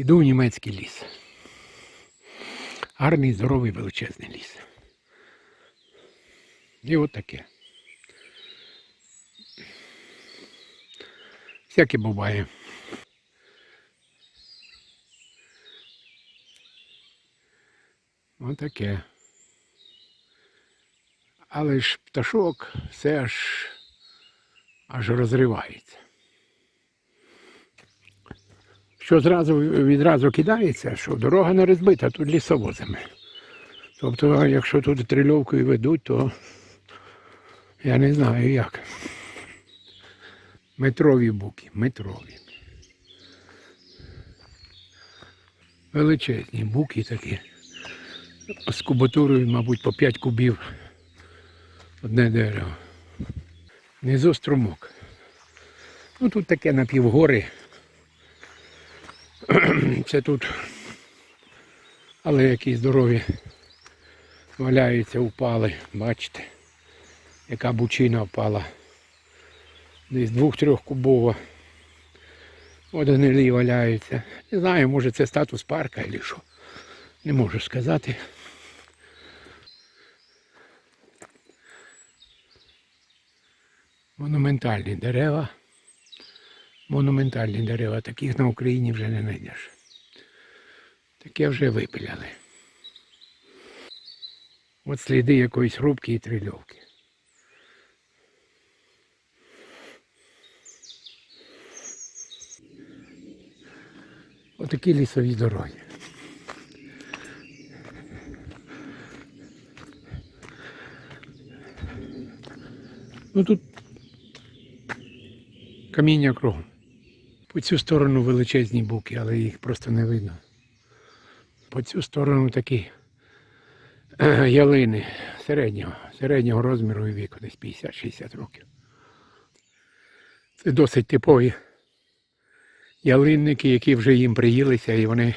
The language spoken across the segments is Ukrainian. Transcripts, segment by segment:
Іду в німецький ліс. Гарний, здоровий, величезний ліс. І от таке. Всяке буває. Отаке. Але ж пташок все аж, аж розривається. Що зразу відразу кидається, що дорога не розбита, тут лісовозами. Тобто, якщо тут трильовкою ведуть, то я не знаю як. Метрові буки, метрові. Величезні буки такі. З кубатурою, мабуть, по 5 кубів одне дерево. Внизу струмок. Ну тут таке напівгори. Це тут. Але які здорові валяються, упали. Бачите, яка бучина впала. Десь двох-трьох кубова. От гнилі валяються. Не знаю, може це статус парка або що. Не можу сказати. Монументальні дерева. Монументальні дерева. Таких на Україні вже не знайдеш. Таке вже випиляли. От сліди якоїсь рубки і трильовки. Отакі лісові дороги. Ну тут каміння кругом. По цю сторону величезні буки, але їх просто не видно. По цю сторону такі е, ялини середнього, середнього розміру і віку, десь 50-60 років. Це досить типові ялинники, які вже їм приїлися і вони,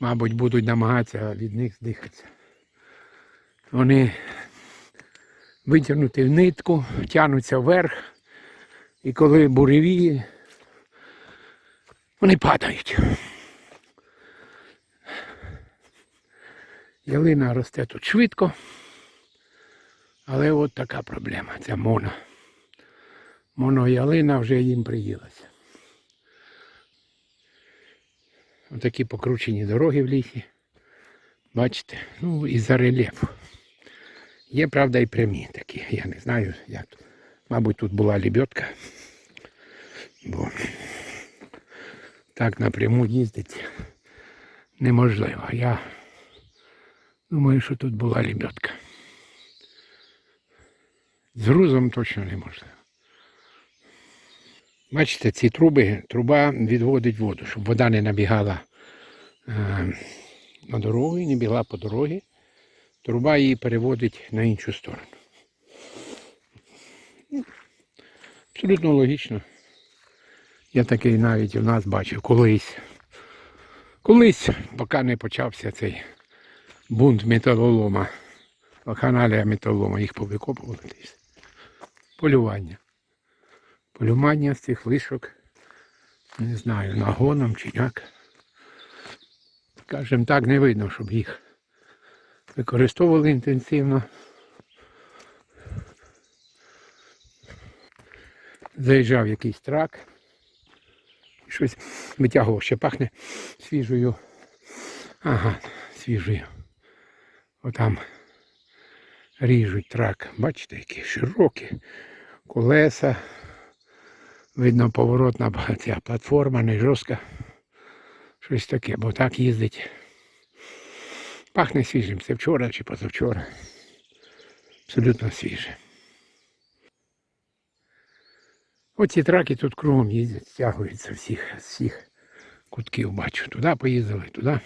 мабуть, будуть намагатися від них здихатися. Вони витягнуті в нитку, тягнуться вверх, і коли буревії, вони падають. Ялина росте тут швидко, але от така проблема. Ця моно. Моноялина вже їм приїлася. Отакі покручені дороги в лісі. Бачите? Ну, із-за рельєфу. Є, правда, і прямі такі. Я не знаю, як. Мабуть, тут була лебедка. Бо так напряму їздити неможливо. Я думаю, що тут була лебедка. З грузом точно неможливо. Бачите, ці труби, труба відводить воду, щоб вода не набігала е, на дорогу не бігла по дорозі. Труба її переводить на іншу сторону. Абсолютно логічно. Я такий навіть у нас бачив колись. Колись, поки не почався цей бунт металолома, вакханалія металолома, їх повикопували. Полювання. Полювання з цих вишок, не знаю, нагоном чи як. Скажем так, не видно, щоб їх використовували інтенсивно. Заїжджав якийсь трак. Щось витягував, ще пахне свіжою. Ага, свіжою. Отам ріжуть трак. Бачите, які широкі колеса. Видно, поворотна ця платформа, не жорстка. Щось таке, бо так їздить. Пахне свіжим. Це вчора чи позавчора. Абсолютно свіже. Оці траки тут кругом їздять, стягуються всіх, всіх кутків бачу. Туди поїздили, туди.